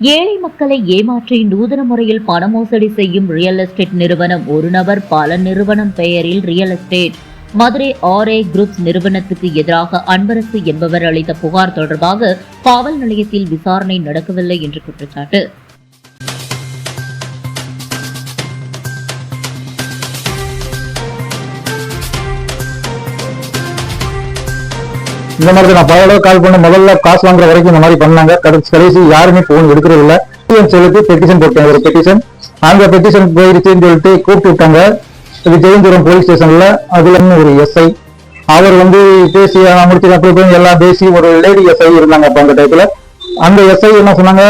ஏழை மக்களை ஏமாற்றி நூதன முறையில் பண மோசடி செய்யும் ரியல் எஸ்டேட் நிறுவனம் ஒரு நபர் பல நிறுவனம் பெயரில் real estate Madurai RA groups நிறுவனத்துக்கு எதிராக அன்பரசு என்பவர் அளித்த புகார் தொடர்பாக காவல் நிலையத்தில் விசாரணை நடக்கவில்லை என்று குற்றச்சாட்டு. இந்த மாதிரி தான் நான் பல அளவு கால் பண்ண முதல்ல காசு வாங்குற வரைக்கும் இந்த மாதிரி பண்ணாங்க. கடைசி கடைசி யாருமே போன் எடுக்கிறது இல்ல. செலுத்தி பெட்டிஷன் போட்டாங்க. ஒரு பெட்டிஷன் அந்த பெட்டிஷன் போயிருச்சுன்னு சொல்லிட்டு கூப்பிட்டு விட்டாங்க. இது ஜெயந்தபுரம் போலீஸ் ஸ்டேஷன்ல அதுல ஒரு எஸ்ஐ அவர் வந்து பேசி முடிச்சு அப்படி எல்லாம் பேசி ஒரு லேடி எஸ்ஐ இருந்தாங்க அப்ப அந்த டைப்ல அந்த எஸ்ஐ என்ன சொன்னாங்க?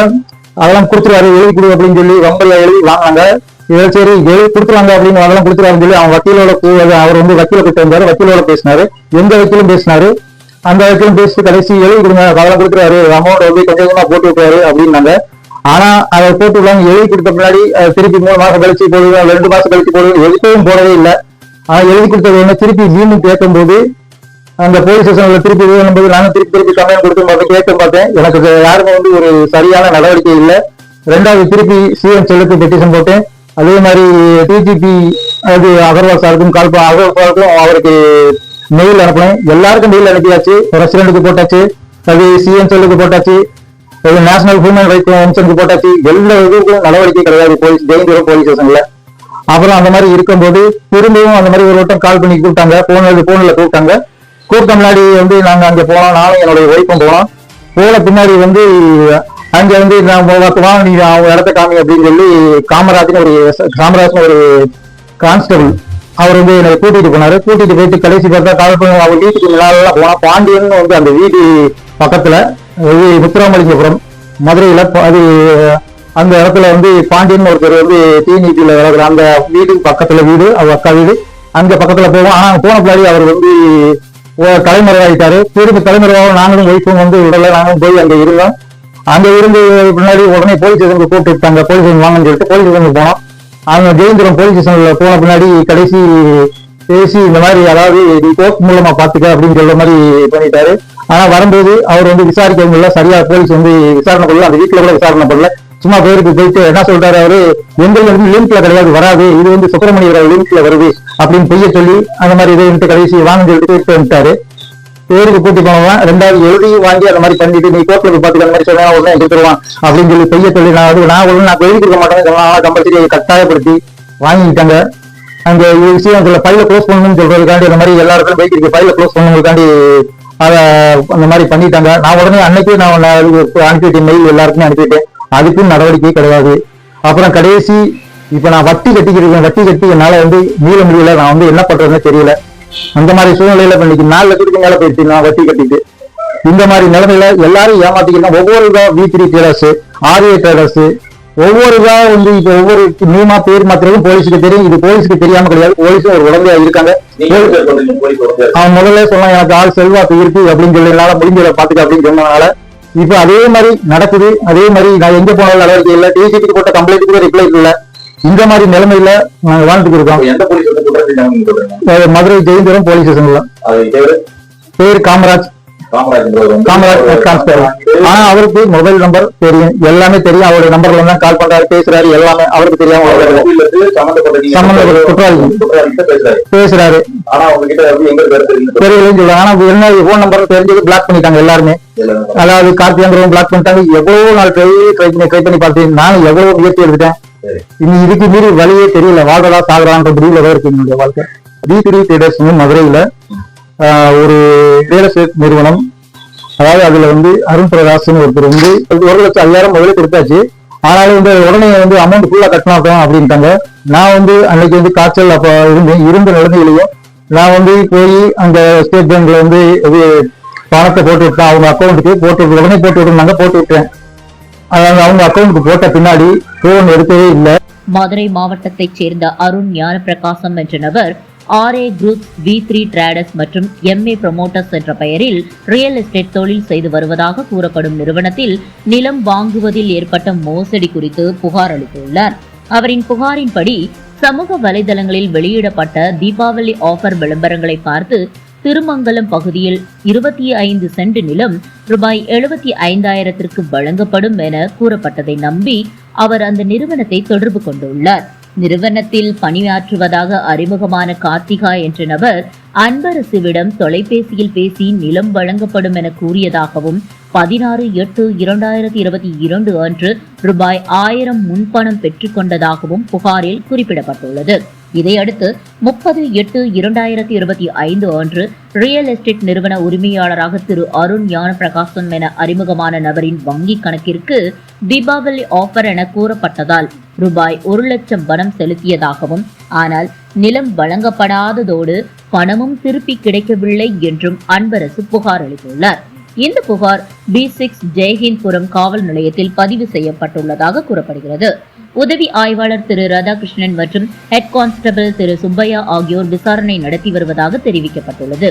அதெல்லாம் கொடுத்துருவாரு எழுதி கொடு அப்படின்னு சொல்லி ரொம்ப எழுதி வாங்கினாங்க. இதில் சரி எழுதி கொடுத்துருவாங்க அப்படின்னு அதெல்லாம் கொடுத்துருவாருன்னு சொல்லி அவன் வக்கீலோட அவர் வந்து வக்கீல கிட்ட இருந்தாரு வக்கீலோட பேசினாரு. எந்த வக்கீலும் பேசினாரு. அந்த இடத்துல பேசி கடைசி எழுதி கொடுங்க. கவலை கொடுக்குறாரு. அமௌண்ட் வந்து கொஞ்சம் கொஞ்சமா போட்டு விட்டுறாரு அப்படின்னாங்க. ஆனா அதை போட்டு விடாம எழுதி கொடுத்த முன்னாடி திருப்பி மூணு மாசம் கழிச்சு போடுவோம் ரெண்டு மாசம் கழிச்சு போடுவோம் எதுக்கும் போடவே இல்லை. ஆனா எழுதி கொடுத்தது என்ன? திருப்பி மீண்டும் கேட்கும்போது அந்த போலீஸ் ஸ்டேஷன்ல திருப்பி போது நானும் திருப்பி திருப்பி கம்ப்ளைண்ட் கொடுத்து பார்த்தேன் கேட்டு பார்த்தேன். எனக்கு யாருமே வந்து ஒரு சரியான நடவடிக்கை இல்லை. ரெண்டாவது திருப்பி சிஎம் செல்லுக்கு பெட்டிஷன் போட்டேன். அதே மாதிரி டிஜிபி அது அகர்வால் சாருக்கும் கால் ப- அகர்வால் சாருக்கும் அவருக்கு மெயில் அனுப்பினேன். எல்லாருக்கும் மெயில் அனுப்பியாச்சு. பிரசிடென்ட்டுக்கு போட்டாச்சு. அது சிஎன்சொல்லுக்கு போட்டாச்சு. அது நேஷனல் ஹியூமன் ரைட்ஸ் கமிஷனுக்கு போட்டாச்சு. எல்லா இதுக்கும் நடவடிக்கை கிடையாது. போலீஸ் ஜெயந்தபுரம் போலீஸ் ஸ்டேஷன்ல அப்புறம் அந்த மாதிரி இருக்கும்போது திரும்பவும் அந்த மாதிரி ஒரு வட்டம் கால் பண்ணி கூப்பிட்டாங்க. போன போன்ல கூப்பிட்டாங்க. கூப்பிட்ட முன்னாடி வந்து நாங்க அங்க போனோம். நானும் என்னுடைய ஒய்ஃபும் போனோம். போன பின்னாடி வந்து அங்க வந்து நான் வா நீ அவங்க இடத்த காமி அப்படின்னு சொல்லி காமராஜ்னு ஒரு காமராஜ்னு ஒரு கான்ஸ்டபிள் அவர் வந்து என்னை கூட்டிட்டு போனாரு. கூட்டிட்டு போயிட்டு கடைசி பார்த்தா கால் பண்ணி அவங்க வீட்டுக்கு முன்னால போனா பாண்டியன் வந்து அந்த வீடு பக்கத்துல முத்துராமலிங்கபுரம் மதுரையில அது அந்த இடத்துல வந்து பாண்டியன் ஒருத்தர் வந்து டிஎன்இபியில வளர்க்குற அந்த வீடு பக்கத்துல வீடு அவர் அக்கா வீடு. அங்க பக்கத்துல போவோம். ஆனா போன பின்னாடி அவர் வந்து ஓ- தலைமறைவாயிட்டாரு. திரும்ப தலைமறைவாக நாங்களும் ஒய்ஃபும் வந்து உடல நாங்களும் போய் அங்க இருந்தோம். அங்க இருந்து பின்னாடி உடனே போலீஸ் கூப்பிட்டு விட்டாங்க போலீஸ் வாங்கன்னு சொல்லிட்டு போலீஸ் போனோம். அவங்க ஜெயந்திரம் போலீஸ் ஸ்டேஷன்ல போன பின்னாடி கடைசி பேசி இந்த மாதிரி அதாவது நீ கோர்ட் மூலமா பாத்துக்க அப்படின்னு சொல்ற மாதிரி பண்ணிட்டாரு. ஆனா வரும்போது அவர் வந்து விசாரிக்கவும் இல்லை. சரியா போலீஸ் வந்து விசாரணை பண்ணல. அந்த வீட்டுல கூட விசாரணை பண்ணல. சும்மா பேருக்கு போயிட்டு என்ன சொல்றாரு அவரு? எங்களுக்கு வந்து லிங்க்ல கிடையாது வராது. இது வந்து சுப்பிரமணியர் லிங்க்ல வருது அப்படின்னு பொய்ய சொல்லி அந்த மாதிரி இதை வந்துட்டு கடைசி வாங்க சொல்லிட்டு போயிட்டு வந்துட்டாரு. பேருக்கு கூட்டி போனவன் ரெண்டாவது எழுதி வாங்கி அந்த மாதிரி பண்ணிட்டு நீ கோர்ட்ல போய் பாத்துக்க அந்த மாதிரி சொன்னா உடனே கொடுத்துருவான் அப்படின்னு சொல்லி பொய்ய சொல்லி நான் வந்து நான் ஒண்ணு நான் எழுதி கொடுக்க மாட்டேன்னு சொன்னா கம்பல்சரி கட்டாயப்படுத்தி வாங்கிக்கிட்டாங்க. அந்த விஷயம் சில ஃபைல க்ளோஸ் பண்ணணும்னு சொல்றதுக்காண்டி அந்த மாதிரி எல்லாருக்கும் பைக் இருக்கு. ஃபைல க்ளோஸ் பண்ணுறதுக்காண்டி அதை அந்த மாதிரி பண்ணிட்டாங்க. நான் உடனே அன்னைக்கு நான் நான் அனுப்பிவிட்டேன் மெயில் எல்லாருக்குமே அனுப்பிவிட்டேன். அதுக்கும் நடவடிக்கை கிடையாது. அப்புறம் கடைசி இப்ப நான் வட்டி கட்டிக்கிட்டு இருக்கேன். வட்டி கட்டி என்னால வந்து மீள முடியல. நான் வந்து என்ன பண்றதுன்னு தெரியல. அந்த மாதிரி சூழ்நிலையில இப்ப இன்னைக்கு நாலு லட்சத்துக்கு மேல போயிடுச்சு நான் வட்டி கட்டிட்டு. இந்த மாதிரி நிலைமையில எல்லாரும் ஏமாத்திக்கிட்டா ஒவ்வொரு இதா V three traders RA traders ஒவ்வொரு இதா வந்து இப்ப ஒவ்வொரு நியமா பேர் மாத்திரவும் போலீஸுக்கு தெரியும். இது போலீஸுக்கு தெரியாம கிடையாது. போலீஸும் ஒரு உடம்பையா இருக்காங்க. அவன் முதல்ல சொன்னான் எனக்கு ஆள் செல்வாக்கு இருக்கு அப்படின்னு சொல்லி என்னால முடிஞ்சதை பாத்துக்க அப்படின்னு சொன்னதுனால இப்ப அதே மாதிரி நடக்குது. அதே மாதிரி நான் எங்க போனாலும் நடவடிக்கை இல்லை. டிசிபிக்கு போட்ட கம்ப்ளைண்ட் கூட ரிப்ளை இல்ல. இந்த மாதிரி நிலைமையில நாங்க வாழ்ந்துட்டு இருக்கோம் மதுரை ஜெயந்தபுரம் போலீஸ் ஸ்டேஷன்ல பேரு? காமராஜ். காமராஜ் கான்ஸ்டபிள் ஆனா அவருக்கு மொபைல் நம்பர் தெரியும். எல்லாமே தெரியும். அவருடைய நம்பர்ல தான் கால் பண்றாரு பேசுறாரு எல்லாமே அவருக்கு தெரியாம சம்பந்தப்பட்ட குற்றவாளி. பேசுறாரு. தெரியலன்னு சொல்லுவாங்க ஆனா என்ன போன் நம்பர் தெரிஞ்சது பிளாக் பண்ணிட்டாங்க எல்லாருமே. அதாவது கார்த்திகேந்திரன் பிளாக் பண்ணிட்டாங்க. எவ்வளவு நாள் ட்ரை ட்ரை பண்ணி ட்ரை பண்ணி பார்த்தேன் நானும் எவ்வளவு முயற்சி எடுத்துட்டேன். இன்னும் இனி இதுக்கு மீறி வழியே தெரியல. வாழ்றதா சாகுறான்ற முடிவுல தான் இருக்கு என்னுடைய வாழ்க்கை. டி த்ரீ மதுரையில் மதுரையில ஒரு ரியல் எஸ்டேட் நிறுவனம். அதாவது அதுல வந்து அருண் பிரகாஷ்னு ஒருத்தர் வந்து ஒரு லட்சம் ஐயாயிரம் முதல்ல கொடுத்தாச்சு. ஆனாலும் வந்து உடனே வந்து அமௌண்ட் ஃபுல்லா கட்டணும் அப்படின்ட்டாங்க. நான் வந்து அன்னைக்கு வந்து காய்ச்சல் அப்ப இருந்தேன். இருந்த நிலைமையிலையும் நான் வந்து போய் அந்த ஸ்டேட் பேங்க்ல வந்து இது பணத்தை போட்டு விட்டேன் அவங்க அக்கௌண்ட்டுக்கு போட்டு உடனே போட்டு விட்டுருந்தாங்க போட்டு விட்டேன் அதாவது அவங்க அக்கௌண்ட்டுக்கு போட்ட பின்னாடி ஃபோன் எடுக்கவே இல்லை. மதுரை மாவட்டத்தைச் சேர்ந்த அருண் ஞானப்பிரகாசம் என்ற நபர் RA group V three traders மற்றும் எம்ஏ ப்ரமோட்டர்ஸ் என்ற பெயரில் ரியல் எஸ்டேட் தொழில் செய்து வருவதாக கூறப்படும் நிறுவனத்தில் நிலம் வாங்குவதில் ஏற்பட்ட மோசடி குறித்து புகார் அளித்துள்ளார். அவரின் புகாரின்படி சமூக வலைதளங்களில் வெளியிடப்பட்ட தீபாவளி ஆஃபர் விளம்பரங்களை பார்த்து திருமங்கலம் பகுதியில் இருபத்தி ஐந்து சென்ட் நிலம் ரூபாய் எழுபத்தி ஐந்தாயிரத்திற்கு வழங்கப்படும் என கூறப்பட்டதை நம்பி அவர் அந்த நிறுவனத்தை தொடர்பு கொண்டுள்ளார். நிறுவனத்தில் பணியாற்றுவதாக அறிமுகமான கார்த்திகா என்ற நபர் அன்பரசுவிடம் தொலைபேசியில் பேசி நிலம் வழங்கப்படும் என கூறியதாகவும் பதினாறு எட்டு இரண்டாயிரத்தி இருபத்தி இரண்டு அன்று ரூபாய் ஆயிரம் முன்பணம் பெற்றுக்கொண்டதாகவும் புகாரில் குறிப்பிடப்பட்டுள்ளது. இதையடுத்து முப்பது எட்டு இரண்டாயிரத்தி இருபத்தி ஐந்து அன்று ரியல் எஸ்டேட் நிறுவன உரிமையாளராக திரு அருண் ஞான பிரகாசம் என அறிமுகமான நபரின் வங்கி கணக்கிற்கு தீபாவளி ஆஃபர் என கூறப்பட்டதால் ரூபாய் ஒரு லட்சம் பணம் செலுத்தியதாகவும் ஆனால் நிலம் வழங்கப்படாததோடு பணமும் திருப்பி கிடைக்கவில்லை என்றும் அன்பரசு புகார் அளித்துள்ளார். இந்த புகார் பி சிக்ஸ் ஜெயஹிந்த்புரம் காவல் நிலையத்தில் பதிவு செய்யப்பட்டுள்ளதாக கூறப்படுகிறது. உதவி ஆய்வாளர் திரு ராதாகிருஷ்ணன் மற்றும் ஹெட் கான்ஸ்டபிள் திரு சுப்பையா ஆகியோர் விசாரணை நடத்தி வருவதாக தெரிவிக்கப்பட்டுள்ளது.